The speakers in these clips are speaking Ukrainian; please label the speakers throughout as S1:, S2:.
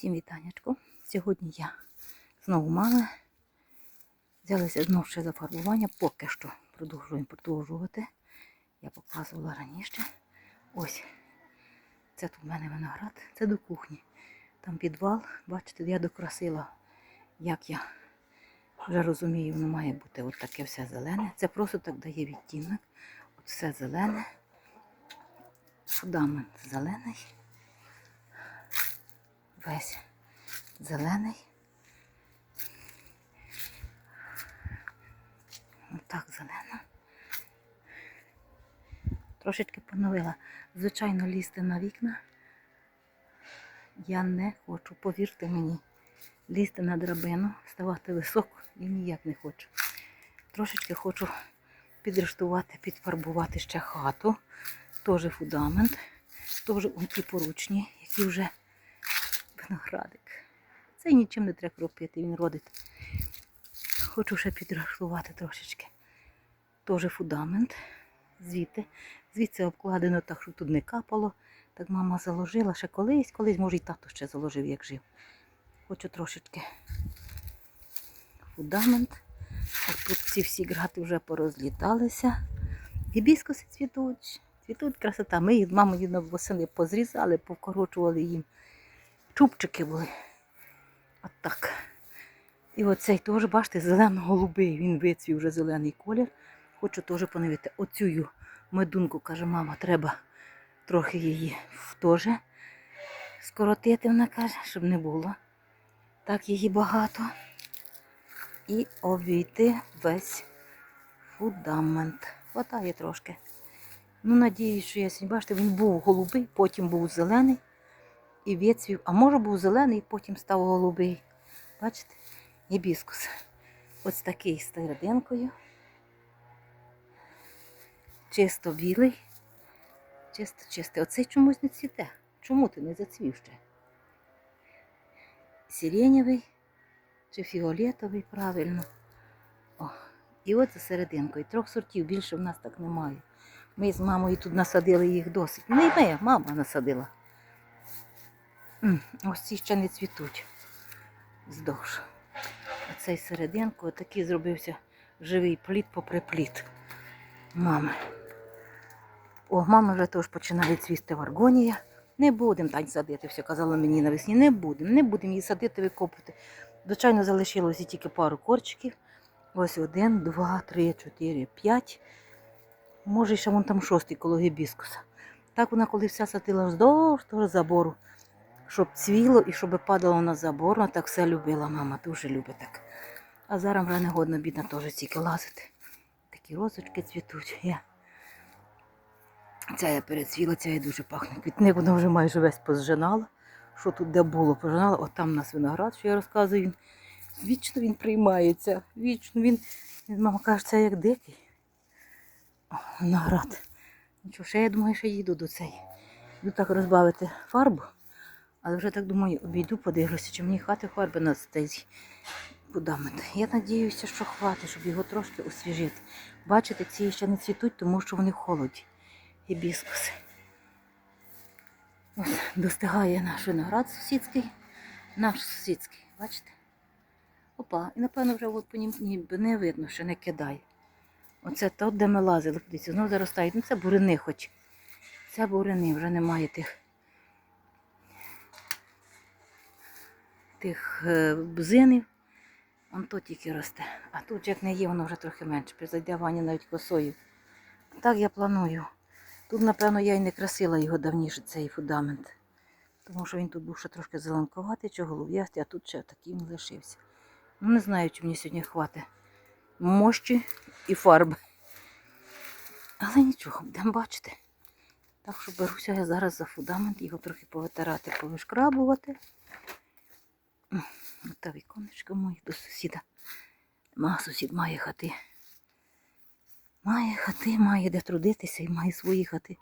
S1: Всім вітанечко. Сьогодні я знову мама. Взялися знову ще за фарбування. Поки що продовжуємо продовжувати. Я показувала раніше. Ось. Це тут в мене виноград. Це до кухні. Там підвал. Бачите, я докрасила, як я вже розумію, воно має бути от таке все зелене. Це просто так дає відтінок. От все зелене. Фундамент зелений. Весь зелений. Отак зелено. Трошечки поновила. Звичайно, лізти на вікна. Я не хочу, повірте мені, лізти на драбину, ставати високо і ніяк не хочу. Трошечки хочу підрештувати, підфарбувати ще хату. Теж фундамент. Теж ті поручні, які вже виноградик. Це нічим не треба кропити, він родить. Хочу ще підрештувати трошечки. Теж фундамент. Звідти. Звідси обкладено так, щоб тут не капало. Так мама заложила ще колись, колись, може, і тато ще заложив, як жив. Хочу трошечки фундамент. Ось тут ці всі грати вже порозліталися. Гібіскуси цвітуть. Цвітуть красота. Ми їх мамою восени позрізали, повкорочували їм. Чубчики були. От так. І оцей теж, бачите, зелено-голубий. Він вицвів вже зелений колір. Хочу теж поновити. Оцю медунку, каже, мама, треба трохи її теж скоротити, вона каже, щоб не було. Так її багато. І обійти весь фундамент. Хватає трошки. Ну, надіюсь, що я бачите, він був голубий, потім був зелений і відцвів. А може був зелений, потім став голубий. Бачите? Гібіскус. Ось такий з серединкою. Чисто білий. Чисто, чисто. Оцей чомусь не цвіте. Чому ти не зацвів ще? Сиренєвий чи фіолетовий, правильно. О, і от за серединкою. Трьох сортів більше в нас так немає. Ми з мамою тут насадили їх досить. Не ми, мама насадила. Ось ці ще не цвітуть. Здовж. Оцей серединку, отакий зробився живий плід попри плід. Мами. О, мама вже теж починає цвісти варгонія. Не будемо тань садити, все казала мені навесні. Не будемо, не будемо її садити, викопувати. Звичайно, залишилося тільки пару корчиків. Ось один, два, три, чотири, п'ять. Може, ще вон там шостий коло гібіскуса. Так вона, коли вся садила вздовж того забору, щоб цвіло і щоб падало на забор, вона так все любила мама, дуже любить так. А зараз вже не годно, бідна, теж тільки лазити. Такі розочки цвітуть. Я. Ця я перецвіла, ця я дуже пахне. Квітник вона вже майже весь позжинала. Що тут де було, пожинала. От там у нас виноград, що я розказую. Він, вічно він приймається. Вічно він мама каже, це як дикий. О, виноград. Нічого, ще я думаю, що їду до цей. Йду так розбавити фарбу. Але вже так думаю, обійду, подивлюся, чи мені хати фарби на цей. Я надіюся, що хватить, щоб його трошки освіжити. Бачите, ці ще не цвітуть, тому що вони холоді. Гібіскуси. Ось достигає наш виноград сусідський. Наш сусідський, бачите? Опа, і напевно вже от по нім ніби не видно, що не кидає. Оце тут, де ми лазили, подивіться, знову заростають. Ну це бурини хоч. Це бурини, вже немає тих. Тих е, бзинів. Он то тільки росте. А тут як не є, воно вже трохи менше. Призайде Ваня навіть косою. Так я планую. Тут, напевно, я і не красила його давніше, цей фундамент. Тому що він тут був ще трошки зеленкуватий, чи голов'ястий, а тут ще такий він лишився. Ну, не знаю, чи мені сьогодні хватить мощі і фарби. Але нічого, будемо бачити. Так що беруся я зараз за фундамент, його трохи повитирати, повишкрабувати. Та віконечко моє до сусіда. Ма сусід має хати. Має хати, має де трудитися і має свої хати.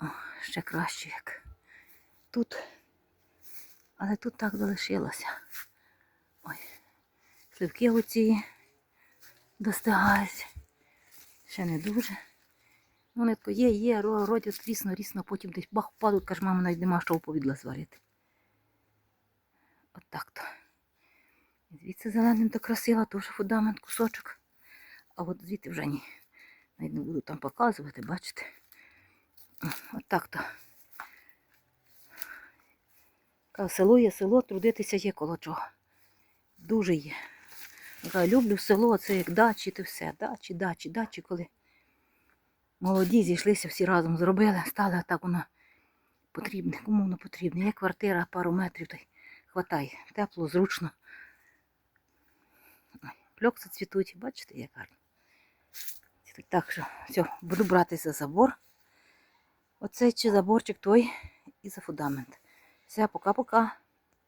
S1: О, ще краще, як тут. Але тут так залишилося. Ой, сливки оці достигають. Ще не дуже. Ну, нитко є, є, ро- родять рісно, рісно, потім десь бах падуть, каже, мама навіть нема що повідла зварити. Отак то. Звідси зеленим то красиво, теж фундамент, кусочок. А от звідти вже ні. Навіть не буду там показувати, бачите. Отак то. Кажу, Село є село, трудитися є коло чого. Дуже є. Я люблю село, це як дачі, то все. Дачі, дачі, дачі, коли молоді зійшлися, всі разом зробили, стали а так воно потрібне. Кому воно потрібне? Є квартира, пару метрів, та й хватає. Тепло, зручно. Пльокси цвітуть, бачите, як гарно. Так що, все, буду братися за забор. Оцей чи заборчик той і за фундамент. Все, пока-пока.